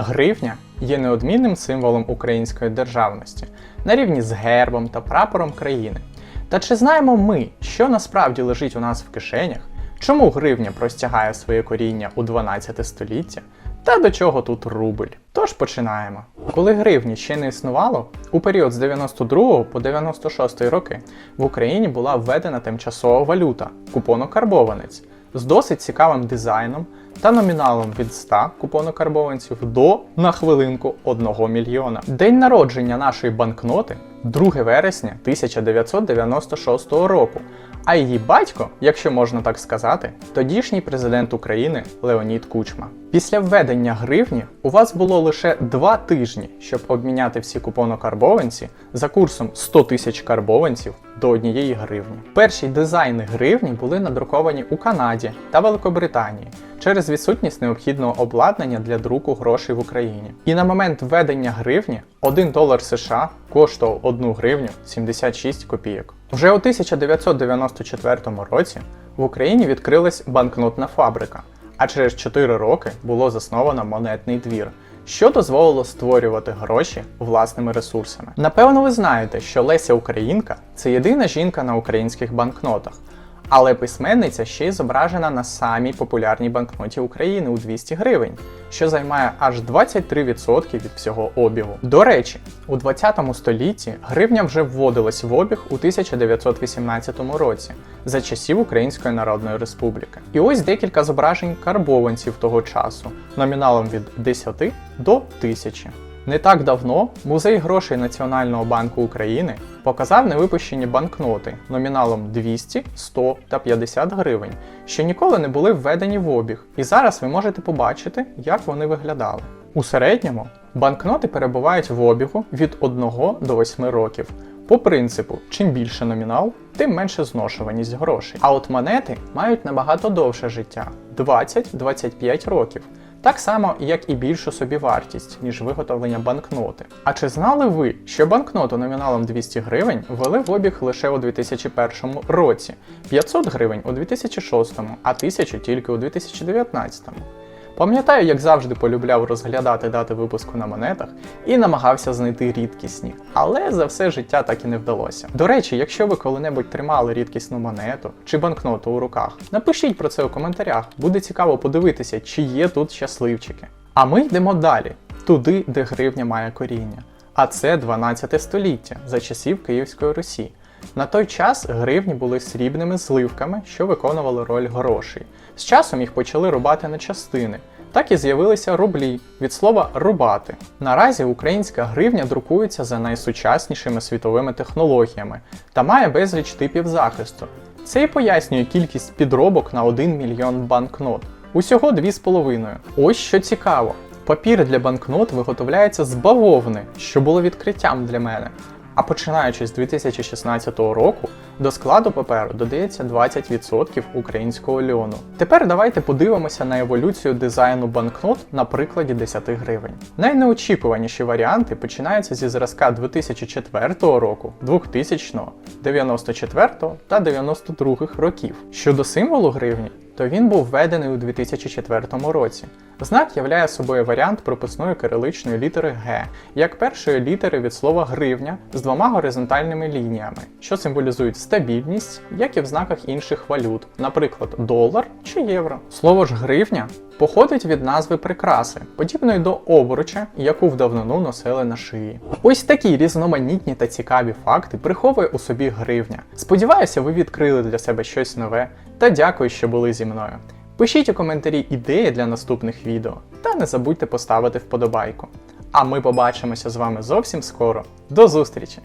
Гривня є неодмінним символом української державності на рівні з гербом та прапором країни. Та чи знаємо ми, що насправді лежить у нас в кишенях, чому гривня простягає своє коріння у 12 століття, та до чого тут рубль? Тож починаємо. Коли гривні ще не існувало, у період з 92 по 96 роки в Україні була введена тимчасова валюта купонокарбованець з досить цікавим дизайном та номіналом від 100 купонокарбованців до на хвилинку 1 мільйона. День народження нашої банкноти 2 вересня 1996 року. А її батько, якщо можна так сказати, тодішній президент України Леонід Кучма. Після введення гривні у вас було лише два тижні, щоб обміняти всі купонокарбованці за курсом 100 тисяч карбованців до однієї гривні. Перші дизайни гривні були надруковані у Канаді та Великобританії через відсутність необхідного обладнання для друку грошей в Україні. І на момент введення гривні 1 долар США коштував 1 гривню 76 копійок. Вже у 1994 році в Україні відкрилась банкнотна фабрика, а через 4 роки було засновано монетний двір, що дозволило створювати гроші власними ресурсами. Напевно, ви знаєте, що Леся Українка це єдина жінка на українських банкнотах. Але письменниця ще й зображена на самій популярній банкноті України у 200 гривень, що займає аж 23% від всього обігу. До речі, у 20 столітті гривня вже вводилась в обіг у 1918 році за часів Української Народної Республіки. І ось декілька зображень карбованців того часу, номіналом від 10 до 1000. Не так давно музей грошей Національного банку України показав невипущені банкноти номіналом 200, 100 та 50 гривень, що ніколи не були введені в обіг, і зараз ви можете побачити, як вони виглядали. У середньому банкноти перебувають в обігу від 1 до 8 років. По принципу, чим більше номінал, тим менше зношуваність грошей. А от монети мають набагато довше життя 20-25 років. Так само, як і більшу собівартість, ніж виготовлення банкноти. А чи знали ви, що банкноту номіналом 200 гривень ввели в обіг лише у 2001 році, 500 гривень у 2006, а 1000 тільки у 2019? Пам'ятаю, як завжди полюбляв розглядати дати випуску на монетах і намагався знайти рідкісні, але за все життя так і не вдалося. До речі, якщо ви коли-небудь тримали рідкісну монету чи банкноту у руках, напишіть про це у коментарях, буде цікаво подивитися, чи є тут щасливчики. А ми йдемо далі, туди, де гривня має коріння. А це 12 століття за часів Київської Русі. На той час гривні були срібними зливками, що виконували роль грошей. З часом їх почали рубати на частини. Так і з'явилися рублі від слова рубати. Наразі українська гривня друкується за найсучаснішими світовими технологіями та має безліч типів захисту. Це і пояснює кількість підробок на 1 мільйон банкнот. Усього 2,5. Ось що цікаво. Папір для банкнот виготовляється з бавовни, що було відкриттям для мене. А починаючи з 2016 року, до складу паперу додається 20% українського льону. Тепер давайте подивимося на еволюцію дизайну банкнот на прикладі 10 гривень. Найнеочікуваніші варіанти починаються зі зразка 2004 року, 2000, 94 та 92 років. Щодо символу гривні, то він був введений у 2004 році. Знак являє собою варіант прописної кириличної літери Г, як першої літери від слова гривня з двома горизонтальними лініями, що символізують стабільність, як і в знаках інших валют, наприклад, долар чи євро. Слово ж гривня походить від назви прикраси, подібної до обруча, яку в давнину носили на шиї. Ось такі різноманітні та цікаві факти приховує у собі гривня. Сподіваюся, ви відкрили для себе щось нове та дякую, що були зі мною. Пишіть у коментарі ідеї для наступних відео та не забудьте поставити вподобайку. А ми побачимося з вами зовсім скоро. До зустрічі!